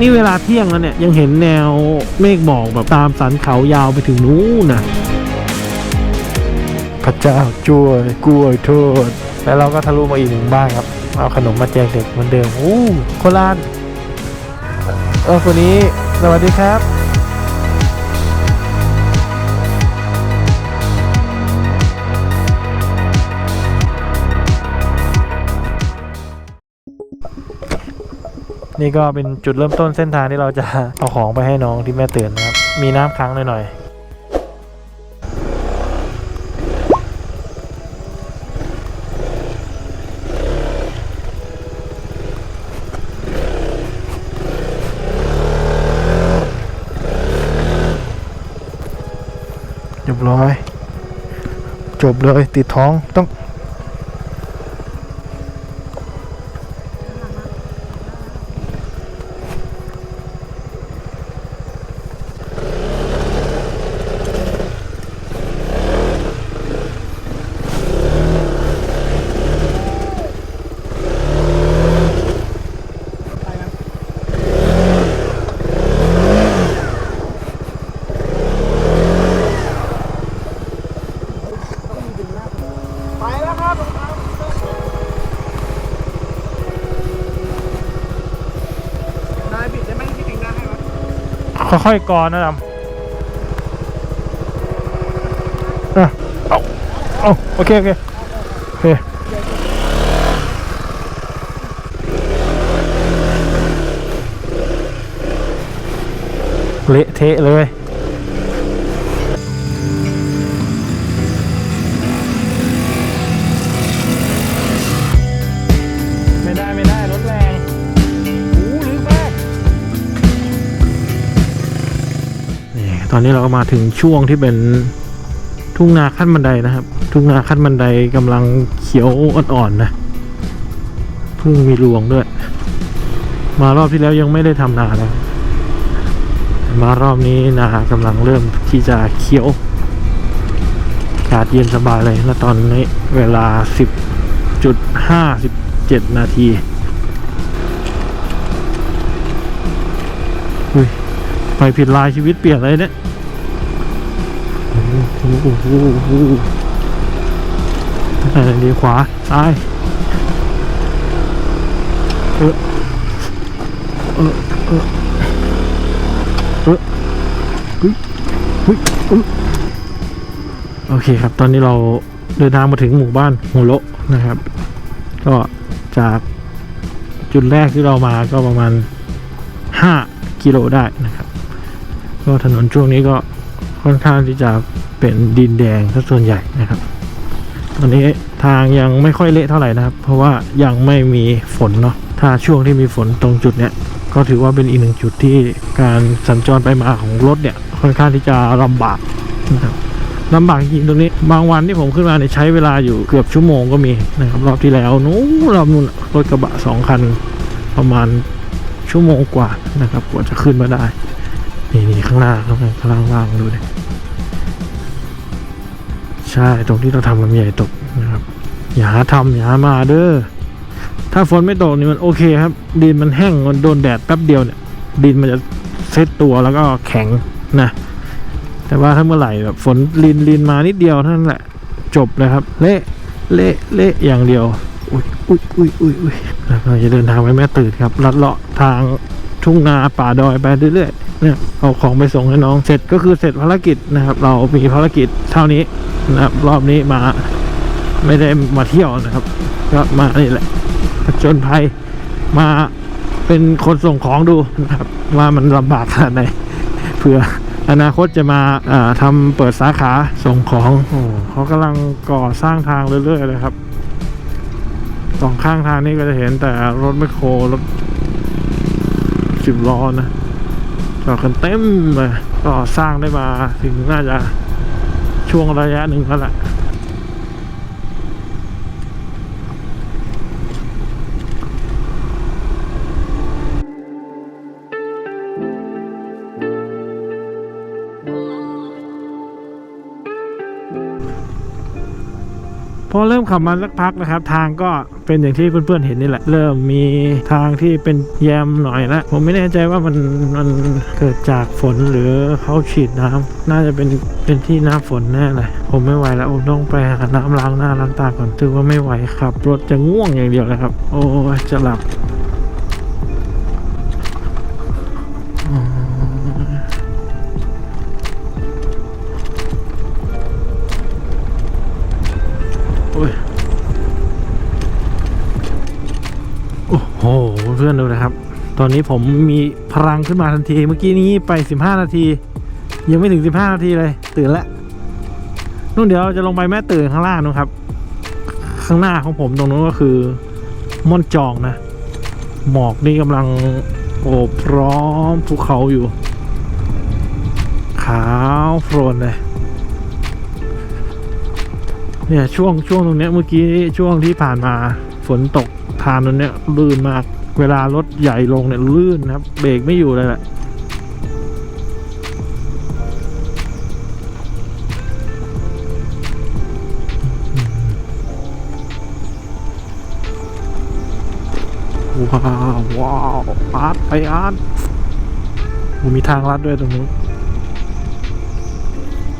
นี่เวลาเที่ยงแล้วเนี่ย ยังเห็นแนวเมฆหมอกแบบตามสันเขายาวไปถึงนู้นนะพระเจ้าช่วยกล้วยโทษ แล้วเราก็ทะลุมาอีกหนึ่งบ้านครับ เอาขนมมาแจกเด็กเหมือนเดิมอู้โคราชเออคนนี้ สวัสดีครับ นี่ก็เป็นจุดเริ่มต้นเส้นทางที่เราจะเอาของไปให้น้องที่แม่เตื่นนะครับ มีน้ำค้างหน่อยๆจบร้อย จบเลยติดท้องต้อง นายบิดได้ไหมพี่ติงหน้าให้วะ ค่อยๆกอนะดำอะเอาเอาโอเค โอเค โอเคเละเทะเลย อนนี้เราก็มาถึงช่วงที่เป็นทุ่งนาขั้นบันไดนะครับ ทุ่งนาขั้นบันไดกำลังเขียวอ่อนๆนะเพิ่งมีรวงด้วย มารอบที่แล้วยังไม่ได้ทำนานะมารอบนี้นากำลังเริ่มที่จะเขียวอากาศเย็นสบายเลยแล้วตอนนี้เวลา 10.57 นาทีไปผิดลายชีวิตเปลี่ยนเลยเนี่ย อ้โหโอ้โหโอ้โหอะไรดีขวา ซ้ายเออเออเออเออเฮ้ยเฮ้ยโอเคครับ ตอนนี้เราเดินทางมาถึงหมู่บ้านหัวโลนะครับ ก็จากจุดแรกที่เรามาก็ประมาณ 5 กิโลได้นะครับ ก็ถนนช่วงนี้ก็ค่อนข้างที่จะ เป็นดินแดงซะส่วนใหญ่นะครับตอนนี้ทางยังไม่ค่อยเละเท่าไหร่นะครับ เพราะว่ายังไม่มีฝนเนาะถ้าช่วงที่มีฝนตรงจุดเนี้ยก็ถือว่าเป็นอีกหนึ่งจุดที่การสัญจรไปมาของรถเนี่ยค่อนข้างที่จะลำบากนะครับลำบากจริงๆตรงนี้ บางวันที่ผมขึ้นมาเนี่ยใช้เวลาอยู่เกือบชั่วโมงก็มีนะครับรอบที่แล้วนู้นรอบนู้นรถกระบะสองคันประมาณชั่วโมงกว่านะครับกว่าจะขึ้นมาได้ นี่นี่ข้างหน้าข้างหน้าข้างล่างล่างดูดิ ช่ ตรงที่เราทำลำใหญ่ตกนะครับ อย่าหาทำอย่าหามาเด้อ ถ้าฝนไม่ตกนี่มันโอเคครับ ดินมันแห้งมันโดนแดดแป๊บเดียวเนี่ย ดินมันจะเซตตัวแล้วก็แข็งนะ แต่ว่าถ้าเมื่อไหร่แบบฝนลินลินมานิดเดียวเท่านั้นแหละจบเลยครับ เละเละเละอย่างเดียว อุ้ยอุ้ยอุ้ยอุ้ยอุ้ยแล้วก็จะเดินทางไปแม่ตื่นครับลัดเลาะทางทุ่งนาป่าดอยไปเรื่อยๆ เนี่ยเอาของไปส่งให้น้องเสร็จก็คือเสร็จภารกิจนะครับ เรามีภารกิจเท่านี้นะครับ รอบนี้มาไม่ได้มาเที่ยวนะครับ ก็มานี่แหละผจญภัยมาเป็นคนส่งของดูนะครับ ว่ามันลำบากขนาดไหนเผื่ออนาคตจะมาอ่าทำเปิดสาขาส่งของอเขากำลังก่อสร้างทางเรื่อยๆเลยครับสองข้างทางนี่ก็จะเห็นแต่รถแมคโครรถสิบล้อนะ จอกันเต็มเลยก็สร้างได้มาถึงน่าจะช่วงระยะหนึ่งแล้วแหละ ออเริ่มขับมาสักพักนะครับ ทางก็เป็นอย่างที่เพื่อนๆเห็นนี่แหละ เริ่มมีทางที่เป็นแยมหน่อยละผมไม่แน่ใจว่ามันมันเกิดจากฝนหรือเขาฉีดน้ำน่าจะเป็นเป็นที่หน้าฝนแน่เลยผมไม่ไหวแล้วผมต้องไปหาน้ำล้างหน้าล้างตาก่อนถือว่าไม่ไหวครับ รถจะง่วงอย่างเดียวเลยครับ โอ้จะหลับ พื่อนดูนะครับ ตอนนี้ผมมีพลังขึ้นมาทันที เมื่อกี้นี้ไป 15 นาที ยังไม่ถึง 15 นาทีเลย ตื่นแล้วนู่นเดี๋ยวเราจะลงไปแม่ตื่นข้างล่างนู้นครับ ข้างหน้าของผมตรงนู้นก็คือม่อนจองนะ หมอกนี่กำลังโอบพร้อมภูเขาอยู่ ขาวโพลนเลยเนี่ยช่วงช่วงตรงเนี้ยเมื่อกี้ช่วงที่ผ่านมาฝนตกทางตรงเนี้ยลื่นมาก เวลารถใหญ่ลงเนี่ยลื่นนะครับ เบรกไม่อยู่เลยแหละว้าวว้าวอาร์ตไปอาร์ตมีทางลัดด้วยตรงนู้น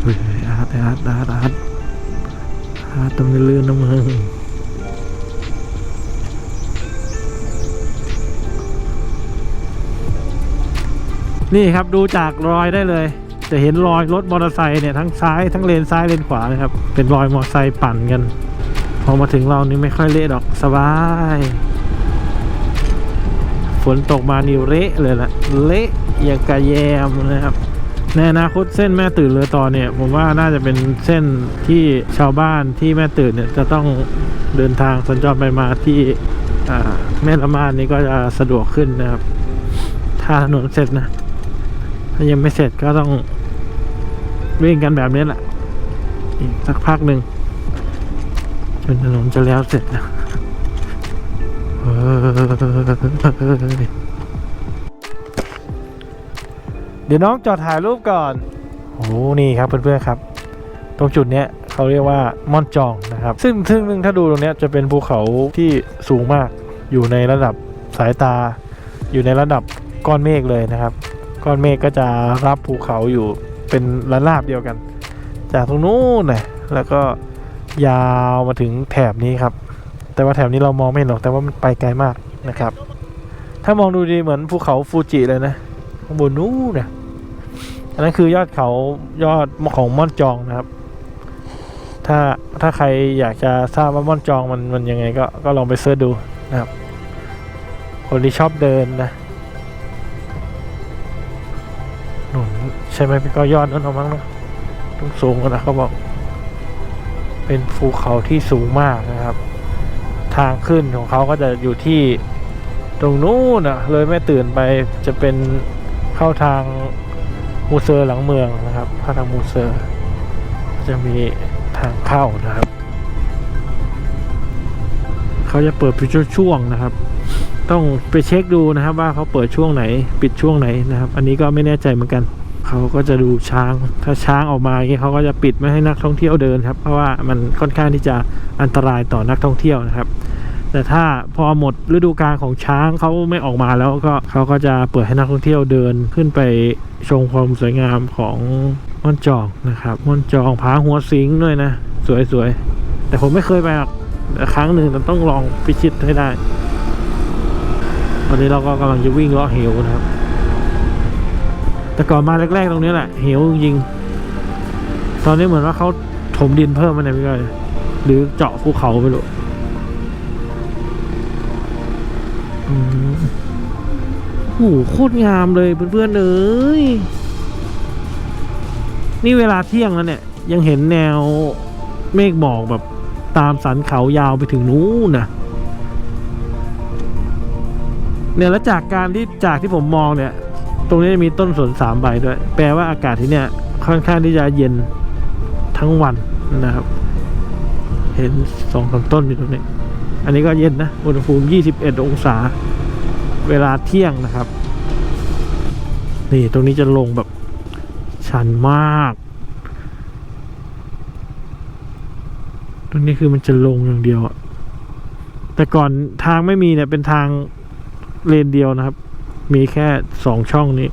เฮ้ยอาร์ตอาร์ตอาร์ตอาร์ตหาต้องลื่นนะมึง นี่ครับดูจากรอยได้เลย จะเห็นรอยรถมอเตอร์ไซค์เนี่ยทั้งซ้ายทั้งเลนซ้ายเลนขวานะครับ เป็นรอยมอเตอร์ไซค์ปั่นกัน พอมาถึงเรานี่ไม่ค่อยเละดอกสบาย ฝนตกมานี่เละเลยละเละอย่างกระแยมนะครับในอนาคตเส้นแม่ตื่นเรือต่อเนี่ย ผมว่าน่าจะเป็นเส้นที่ชาวบ้านที่แม่ตื่นเนี่ยจะต้องเดินทางสัญจรไปมาที่แม่ละมาดนี่ก็จะสะดวกขึ้นนะครับ ถ้าถนนเสร็จนะ ถ้ายังไม่เสร็จก็ต้องวิ่งกันแบบนี้แหละ อีกสักพักหนึ่งจนถนนจะแล้วเสร็จนะเดี๋ยวน้องจอดถ่ายรูปก่อน โอ้นี่ครับเพื่อนๆครับ ตรงจุดเนี้ยเขาเรียกว่าม่อนจองนะครับ ซึ่งซึ่งซึ่งถ้าดูตรงเนี้ยจะเป็นภูเขาที่สูงมาก อยู่ในระดับสายตา อยู่ในระดับก้อนเมฆเลยนะครับ ก้อนเมฆก็จะรับภูเขาอยู่เป็นระนาบเดียวกัน จากตรงนู้นนะแล้วก็ยาวมาถึงแถบนี้ครับ แต่ว่าแถบนี้เรามองไม่เห็นหรอกแต่ว่ามันไปไกลมากนะครับ ถ้ามองดูดีเหมือนภูเขาฟูจิเลยนะข้างบนนู้นนี่ยอันนั้นคือยอดเขายอดของม่อนจองนะครับ ถ้าถ้าใครอยากจะทราบว่าม่อนจองมันมันยังไงก็ก็ลองไปเสิร์ชดูนะครับคนที่ชอบเดินนะ ใช่ไหมพี่ก็ยอดนั้นเอามั้งนะต้องสูงกว่านะเขาบอก เป็นภูเขาที่สูงมากนะครับ ทางขึ้นของเขาก็จะอยู่ที่ตรงนู้นอะเลยไม่ตื่นไปจะเป็นเข้าทางมูเซอร์หลังเมืองนะครับเข้าทางมูเซอร์ จะมีทางเข้านะครับ เขาจะเปิดเป็นช่วงๆนะครับ ต้องไปเช็คดูนะครับว่าเขาเปิดช่วงไหน ปิดช่วงไหนนะครับ อันนี้ก็ไม่แน่ใจเหมือนกัน เขาก็จะดูช้าง ถ้าช้างออกมาอย่างนี้เขาก็จะปิดไม่ให้นักท่องเที่ยวเดินครับ เพราะว่ามันค่อนข้างที่จะอันตรายต่อนักท่องเที่ยวนะครับ แต่ถ้าพอหมดฤดูกาลของช้างเขาไม่ออกมาแล้วก็เขาก็จะเปิดให้นักท่องเที่ยวเดินขึ้นไปชมความสวยงามของม่อนจองนะครับม่อนจองผาหัวสิงด้วยนะ สวยๆ แต่ผมไม่เคยไปหรอกแต่ครั้งหนึ่งต่ต้องลองพิชิตให้ได้ วันนี้เราก็กำลังจะวิ่งเลาะเหวนะครับ แต่ก่อนมาแรกๆตรงนี้แหละเหวจริง ตอนนี้เหมือนว่าเขาถมดินเพิ่มมาเนี่ยพี่ก้อยหรือเจาะภูเขาไปหรือโอ้โหโคตรงามเลยเพื่อนๆเอ้ยนี่เวลาเที่ยงแล้วเนี่ย ยังเห็นแนวเมฆหมอกแบบตามสันเขายาวไปถึงนู้นนะเนี่ยแล้วจากการที่จากที่ผมมองเนี่ย ตรงนี้จะมีต้นสนสามใบด้วย แปลว่าอากาศที่เนี่ยค่อนข้างที่จะเย็นทั้งวันนะครับ เห็นสองสาต้นอยู่ตรงนี้ อันนี้ก็เย็นนะอุณหภูมิ 21 องศา เวลาเที่ยงนะครับ นี่ตรงนี้จะลงแบบชันมาก ตรงนี้คือมันจะลงอย่างเดียวอะแต่ก่อนทางไม่มีเนี่ยเป็นทางเลนเดียวนะครับ มีแค่สองช่องนี้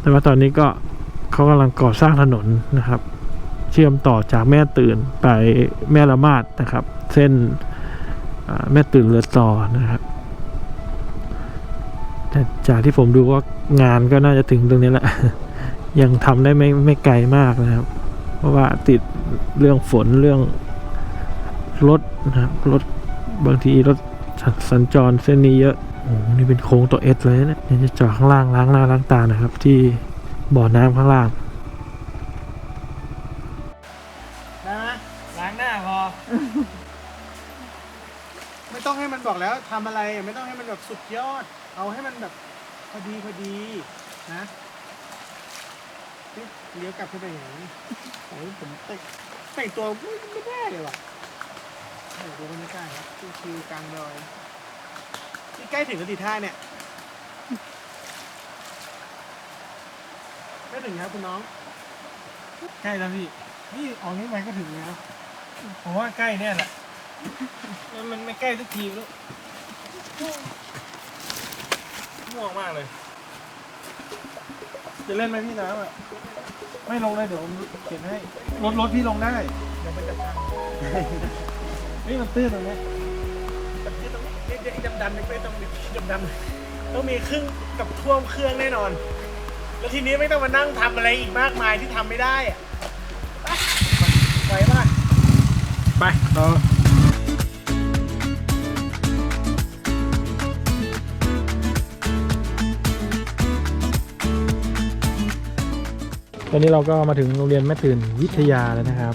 แต่ว่าตอนนี้ก็เขากำลังก่อสร้างถนนนะครับ เชื่อมต่อจากแม่ตื่นไปแม่ละมาดนะครับ เส้นแม่ตื่นเรือต่อนะครับแต่จากที่ผมดูว่างานก็น่าจะถึงตรงนี้แหละ ยังทำได้ไม่ไม่ไกลมากนะครับ เพราะว่าติดเรื่องฝนเรื่องรถนะครับรถบางทีรถ สัญจรเส้นนี้เยอะโอ้โหนี่เป็นโค้งตัวเอสเลยนะเนี่ยวจะจอดข้างล่างล้างหน้าล้างตานะครับ ที่บ่อน้ำข้างล่างนะล้างหน้าพอ ไม่ต้องให้มันบอกแล้วทำอะไรไม่ต้องให้มันแบบสุดยอด เอาให้มันแบบพอดีพอดีนะเอ๊ะเลี้ยวกลับขึ้นไปอย่างนี้โอ้ยผมแต่งแต่งตัวไม่ไม่ได้เลยว่ะ โอ้โหดูบรรยากาศครับชิวๆกลางดอยนี่ใกล้ถึงกติท่าเนี่ยใกล้ถึงครับคุณน้อง ใกล้แล้วพี่ นี่ออกนี้ไปก็ถึงแล้วผมว่าใกล้เนี่ยแหละแล้วมันไม่ใกล้ทุกทีลูกม่วงมากเลย จะเล่นไหมพี่น้ำอะ ไม่ลงเลยเดี๋ยวผมเขียนให้ รถรถพี่ลงได้ เดี๋ยวมันจะพั งนี่มันตื้นตรงเนี้ยมันตื้นตรงนี้เด็กๆดำๆไม่ต้องมีดำๆต้องมีครึ่งกับท่วมเครื่องแน่นอน แล้วทีนี้ไม่ต้องมานั่งทำอะไรอีกมากมายที่ทำไม่ได้อะไปไหวป่ะไปต่อตอนนี้เราก็มาถึงโรงเรียนแม่ตื่นวิทยาแล้วนะครับ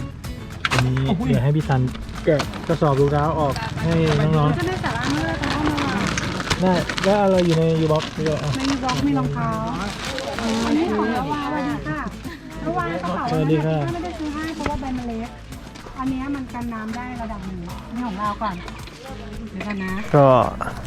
วันนี้เดี๋ยวให้พี่ซัน แกะกระสอบรองเท้าออกให้น้องก็ได้สาระเมื่อเขาเข้ามาๆได้แล้วอะไรอยู่ในยูบ็อกซ์ด้วยอะในบล็อกมีรองเท้าอันนี้ของเราวาวันนี้ค่ะระวางกระเป๋าสวัสดีค่ะไม่ได้ซื้อให้เพราะว่าแบรนด์มันเล็กอันนี้มันกันน้ำได้ระดับหนึ่งนี่ของเราก่อนเดี๋ยวกันนะ ก็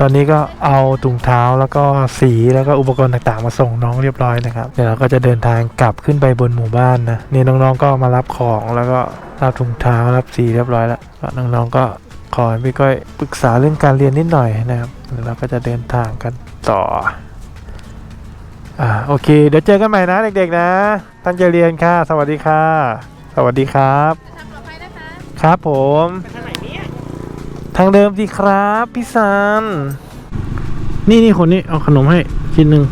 ตอนนี้ก็เอาถุงเท้าแล้วก็สีแล้วก็อุปกรณ์ต่างๆ มาส่งน้องเรียบร้อยนะครับ เดี๋ยวเราก็จะเดินทางกลับขึ้นไปบนหมู่บ้านนะนี่น้องๆก็มารับของแล้วก็รับถุงเท้ารับสีเรียบร้อยแล้วก็น้องๆก็ขอพี่ก้อยปรึกษาเรื่องการเรียนนิดหน่อยนะครับเดี๋ยวเราก็จะเดินทางกันต่ออ่าโอเค เดี๋ยวเจอกันใหม่นะเด็กๆนะตั้งใจเรียนค่ะ สวัสดีค่ะ สวัสดีครับ ครับผมางเนี่ยทางเดิมสิครับพี่ซัน นี่นี่คนนี้เอาขนมให้ชิ้นหนึ่ง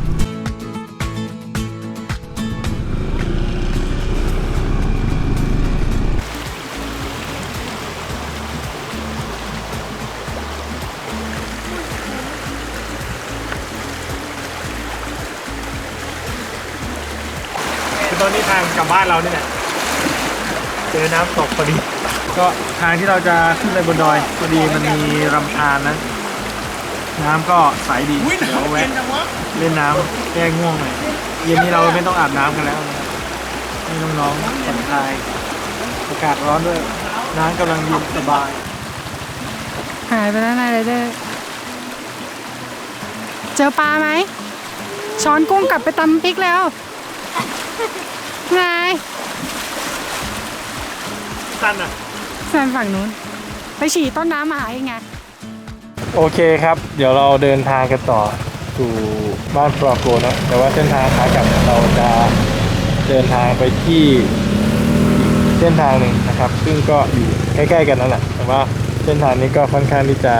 คือตอนนี้ทางกลับบ้านเราเนี่ยแหละเจอน้ำตกพอดี ก็ทางที่เราจะขึ้นไปบนดอยพอดีมันมีลำธารนะ น้ำก็ใสดีเดี๋ยวแวะเล่นน้ำแก้ง่วงหน่อยเย็นนี้เราไม่ต้องอาบน้ำกันแล้วนะครับให้น้องๆผ่อนคลายอากาศร้อนด้วยน้ำกำลังเย็นสบาย หายไปแล้วนายไรเดอร์เจอปลาไหม ช้อนกุ้งกลับไปตำพริกแล้วไงสั้นอะ แซนฝั่งนู้น ไปฉี่ต้นน้ำมาหาเองไง โอเคครับ เดี๋ยวเราเดินทางกันต่อสู่บ้านปลอโกนะแต่ว่าเส้นทางขากลับเราจะเดินทางไปที่อีกเส้นทางหนึ่งนะครับ ซึ่งก็อยู่ใกล้ๆกันนั่นแหละแต่ว่าเส้นทางนี้ก็ค่อนข้างที่จะ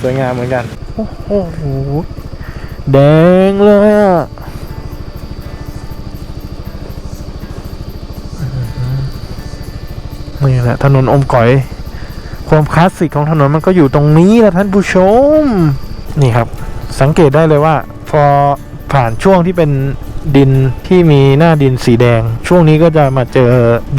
สวยงามเหมือนกัน โอ้โหแดงเลยอะ นี่แหละถนนอมก๋อย ความคลาสสิกของถนนมันก็อยู่ตรงนี้แหละท่านผู้ชม นี่ครับ สังเกตได้เลยว่า พอผ่านช่วงที่เป็นดินที่มีหน้าดินสีแดง ช่วงนี้ก็จะมาเจอ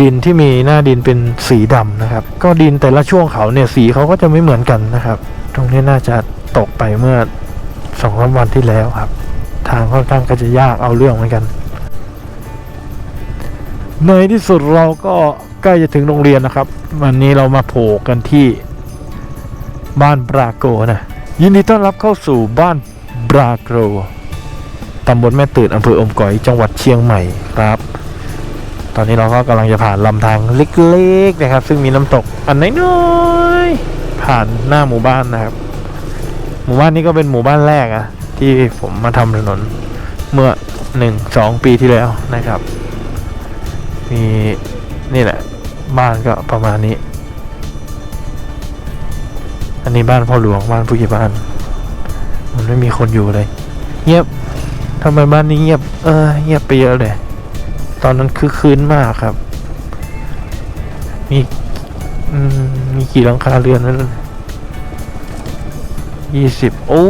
ดินที่มีหน้าดินเป็นสีดำนะครับ ก็ดินแต่ละช่วงเขาเนี่ยสีเขาก็จะไม่เหมือนกันนะครับ ตรงนี้น่าจะตกไปเมื่อสองสามวันที่แล้วครับ ทางค่อนข้างก็จะยากเอาเรื่องเหมือนกัน ในที่สุดเราก็ ใกล้จะถึงโรงเรียนนะครับ วันนี้เรามาโผล่กันที่บ้านบราโกนะ ยินดีต้อนรับเข้าสู่บ้านบราโกตำบลแม่ตื่นอำเภออมก๋อยจังหวัดเชียงใหม่ครับ ตอนนี้เราก็กำลังจะผ่านลำธารเล็กๆนะครับ ซึ่งมีน้ำตกอันน้อยๆผ่านหน้าหมู่บ้านนะครับ หมู่บ้านนี้ก็เป็นหมู่บ้านแรกอะที่ผมมาทำถนนเมื่อหนึ่งสองปีที่แล้วนะครับ มี บ้านก็ประมาณนี้ อันนี้บ้านพ่อหลวงบ้านผู้ใหญ่บ้าน มันไม่มีคนอยู่เลย เงียบทำไมบ้านนี้เงียบ เออ เงียบไปเยอะเลย ตอนนั้นคือคืนมากครับ มีอืมมีกี่หลังคาเรือนนั้นยี่สิบโอ้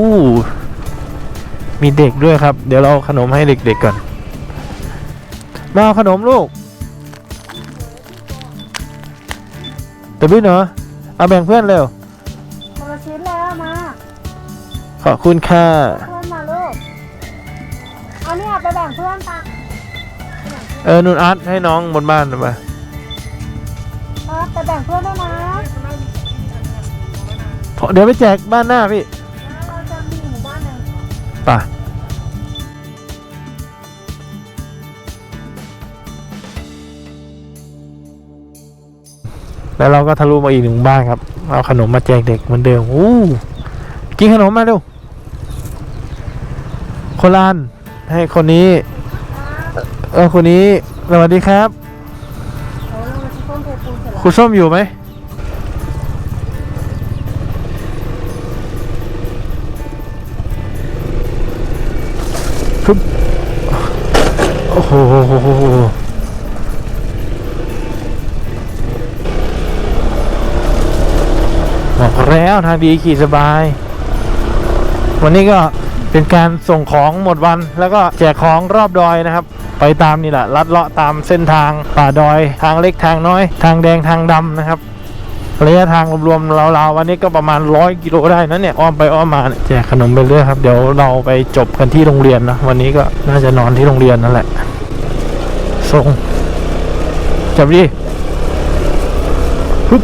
มีเด็กด้วยครับ เดี๋ยวเราขนมให้เด็กๆก่อน มาขนมลูก แต่พี่เหรอเอาแบ่งเพื่อนเร็วคนละชิ้นแล้วมาขอบคุณค่ะเพื่อนมาลูกเอาเนี่ยไปแบ่งเพื่อนปะเออนุนอาร์ตให้น้องบนบ้านหน่อยไปครับไปแบ่งเพื่อนด้วยนะเดี๋ยวไปแจกบ้านหน้าพี่เราจะมีหมู่บ้านหนึ่ง ป่ะ แล้วเราก็ทะลุมาอีกหนึ่งบ้านครับเอาขนมมาแจกเด็กเหมือนเดิมอู้กินขนมมาเร็วคนละอันให้คนนี้ เออคนนี้สวัสดีครับครูส้มอยู่ไหมครับโอ้โห แล้วทางดีขี่สบาย วันนี้ก็เป็นการส่งของหมดวัน แล้วก็แจกของรอบดอยนะครับ ไปตามนี่แหละลัดเลาะตามเส้นทางป่าดอย ทางเล็กทางน้อย ทางแดงทางดำนะครับระยะทางรวมๆราวๆวันนี้ก็ประมาณร้อยกิโลได้นะเนี่ยอ้อมไปอ้อมมาแจกขนมไปเรื่อยครับเดี๋ยวเราไปจบกันที่โรงเรียนนะวันนี้ก็น่าจะนอนที่โรงเรียนนั่นแหละส่งจับดิฮึบ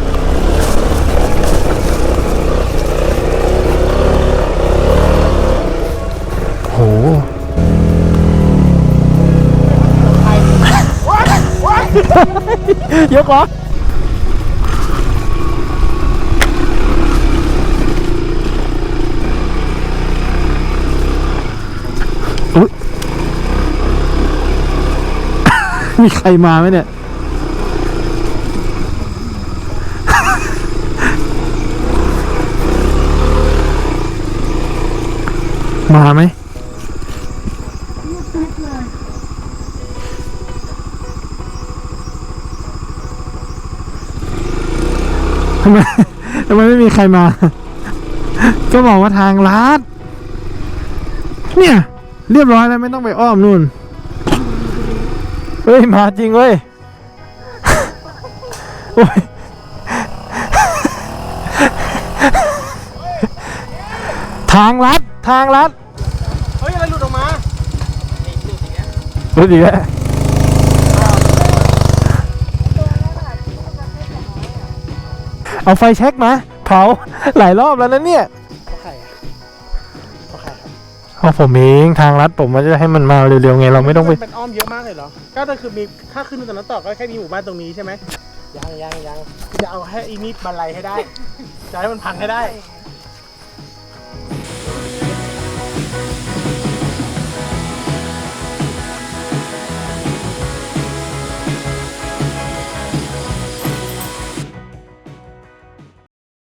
ยกเหรออุ๊ยมีใครมาไหมเนี่ย มาไหมำไมทำไมไม่มีใครมา ก็บอกว่าทางลาดเนี่ย เรียบร้อยแล้วไม่ต้องไปอ้อมนู่น เฮ้ย มาจริงเว้ย โอ้ยทางลัด ทางลัด เฮ้ย อะไรหลุดออกมารู้ดีแล้ว เอาไฟเช็คมาเผา หลายรอบแล้วนะเนี่ยเพราะใครอะเพราะใครครับเอาผมเองทางลัดผมว่าจะให้มันมาเร็วๆไงเราไม่ต้องไปนเป็นอ้อมเยอะมากเลยเหรอก็คือมีถ้าขึ้นตรงนั้นต่อก็แค่มีหมู่บ้านตรงนี้ใช่ไหมยังยังยังจะเอาให้อีนี่บรรลัยให้ได้จะให้มันพังให้ได้เ